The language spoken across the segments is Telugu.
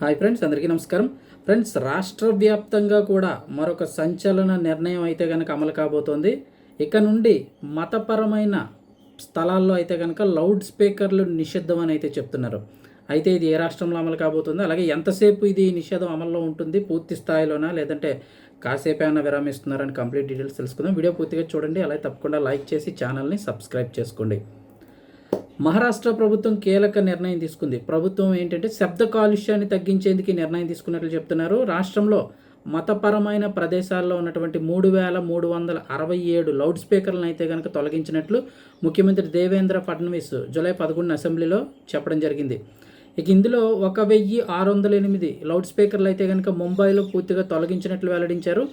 హాయ్ ఫ్రెండ్స్ అందరికీ నమస్కారం. ఫ్రెండ్స్ రాష్ట్ర వ్యాప్తంగా కూడా మరొక సంచలన నిర్ణయం అయితే కనుక అమలు కాబోతోంది. ఇక నుండి మతపరమైన స్థలాల్లో అయితే కనుక లౌడ్ స్పీకర్లు నిషిద్ధం అని అయితే చెప్తున్నారు. అయితే ఇది ఏ రాష్ట్రంలో అమలు కాబోతుంది? అలాగే ఎంతసేపు ఇది నిషేధం అమల్లో ఉంటుంది? పూర్తి స్థాయిలోనా? లేదంటే కాసేపు ఏమైనా విరామిస్తున్నారని కంప్లీట్ డీటెయిల్స్ తెలుసుకుందాం. వీడియో పూర్తిగా చూడండి. అలాగే తప్పకుండా లైక్ చేసి ఛానల్ని సబ్స్క్రైబ్ చేసుకోండి. మహారాష్ట్ర ప్రభుత్వం కీలక నిర్ణయం తీసుకుంది. ప్రభుత్వం ఏంటంటే శబ్ద కాలుష్యాన్ని తగ్గించేందుకు నిర్ణయం తీసుకున్నట్లు చెప్తున్నారు. రాష్ట్రంలో మతపరమైన ప్రదేశాల్లో ఉన్నటువంటి మూడు వేల మూడు వందల అరవై ఏడు లౌడ్ స్పీకర్లను అయితే కనుక తొలగించినట్లు ముఖ్యమంత్రి దేవేంద్ర ఫడ్నవీస్ జూలై పదకొండున అసెంబ్లీలో చెప్పడం జరిగింది. ఇక ఇందులో ఒక వెయ్యి ఆరు వందల ఎనిమిది లౌడ్ స్పీకర్లు అయితే కనుక ముంబైలో పూర్తిగా తొలగించినట్లు వెల్లడించారు.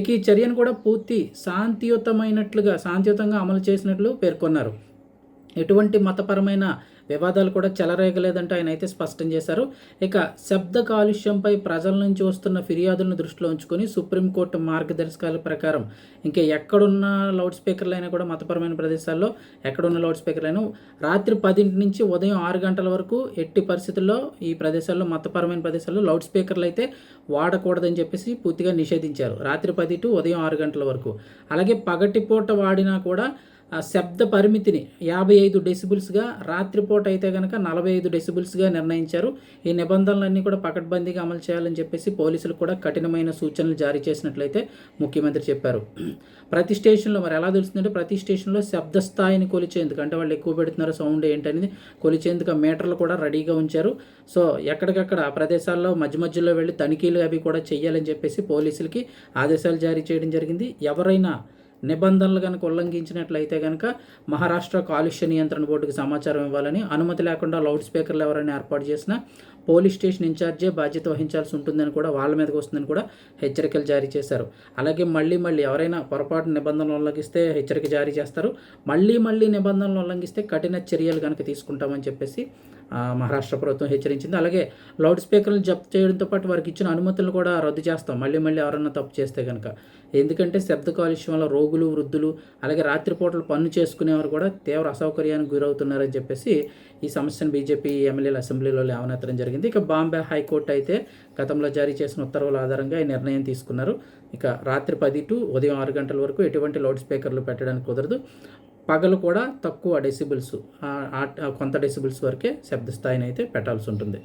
ఇక ఈ చర్యను కూడా పూర్తి శాంతియుతమైనట్లుగా శాంతియుతంగా అమలు చేసినట్లు పేర్కొన్నారు. ఎటువంటి మతపరమైన వివాదాలు కూడా చెలరేగలేదంటే ఆయన అయితే స్పష్టం చేశారు. ఇక శబ్ద కాలుష్యంపై ప్రజల నుంచి వస్తున్న ఫిర్యాదులను దృష్టిలో ఉంచుకొని సుప్రీంకోర్టు మార్గదర్శకాల ప్రకారం ఇంకా ఎక్కడున్న లౌడ్ స్పీకర్లు అయినా కూడా మతపరమైన ప్రదేశాల్లో ఎక్కడున్న లౌడ్ స్పీకర్లు అయినా రాత్రి పదింటి నుంచి ఉదయం ఆరు గంటల వరకు ఎట్టి పరిస్థితుల్లో ఈ ప్రదేశాల్లో మతపరమైన ప్రదేశాల్లో లౌడ్ స్పీకర్లు అయితే వాడకూడదని చెప్పేసి పూర్తిగా నిషేధించారు. రాత్రి పది టు ఉదయం ఆరు గంటల వరకు. అలాగే పగటిపూట వాడినా కూడా శబ్ద పరిమితిని యాభై ఐదు డెసిబుల్స్గా రాత్రిపూట అయితే కనుక నలభై ఐదు డెసిబుల్స్గా నిర్ణయించారు. ఈ నిబంధనలన్నీ కూడా పకడ్బందీగా అమలు చేయాలని చెప్పేసి పోలీసులు కూడా కఠినమైన సూచనలు జారీ చేసినట్లయితే ముఖ్యమంత్రి చెప్పారు. ప్రతి స్టేషన్లో మరి ఎలా తెలుస్తుందంటే ప్రతి స్టేషన్లో శబ్ద స్థాయిని కొలిచేందుకు అంటే వాళ్ళు ఎక్కువ పెడుతున్నారు సౌండ్ ఏంటనేది కొలిచేందుకు మీటర్లు కూడా రెడీగా ఉంచారు. సో ఎక్కడికక్కడ ఆ ప్రదేశాల్లో మధ్య మధ్యలో వెళ్ళి తనిఖీలు అవి కూడా చేయాలని చెప్పేసి పోలీసులకి ఆదేశాలు జారీ చేయడం జరిగింది. ఎవరైనా నిబంధనలు కనుక ఉల్లంఘించినట్లయితే కనుక మహారాష్ట్ర కాలుష్య నియంత్రణ బోర్డుకి సమాచారం ఇవ్వాలని అనుమతి లేకుండా లౌడ్ స్పీకర్లు ఎవరైనా ఏర్పాటు చేసినా పోలీస్ స్టేషన్ ఇన్ఛార్జే బాధ్యత వహించాల్సి ఉంటుందని కూడా వాళ్ళ మీదకి వస్తుందని కూడా హెచ్చరికలు జారీ చేశారు. అలాగే మళ్ళీ మళ్ళీ ఎవరైనా పొరపాటు నిబంధనలు ఉల్లంఘిస్తే హెచ్చరిక జారీ చేస్తారు. మళ్ళీ మళ్ళీ నిబంధనలు ఉల్లంఘిస్తే కఠిన చర్యలు కనుక తీసుకుంటామని చెప్పేసి మహారాష్ట్ర ప్రభుత్వం హెచ్చరించింది. అలాగే లౌడ్ స్పీకర్లు జప్తు చేయడంతో పాటు వారికి ఇచ్చిన అనుమతులు కూడా రద్దు చేస్తాం. మళ్ళీ మళ్ళీ ఎవరన్నా తప్పు చేస్తే కనుక ఎందుకంటే శబ్ద కాలుష్యం వల్ల రోగులు వృద్ధులు అలాగే రాత్రిపూటలు పన్ను చేసుకునేవారు కూడా తీవ్ర అసౌకర్యానికి గురవుతున్నారని చెప్పేసి ఈ సమస్యను బీజేపీ ఎమ్మెల్యేల అసెంబ్లీలో లేవనెత్తడం జరిగింది. ఇక బాంబే హైకోర్టు అయితే గతంలో జారీ చేసిన ఉత్తర్వుల ఆధారంగా ఈ నిర్ణయం తీసుకున్నారు. ఇక రాత్రి పది టు ఉదయం ఆరు గంటల వరకు ఎటువంటి లౌడ్ స్పీకర్లు పెట్టడానికి కుదరదు. పగలు కూడా తక్కువ డెసిబుల్స్ కొంత డెసిబుల్స్ వరకే శబ్ద స్థాయిని అయితే పెట్టాల్సి ఉంటుంది.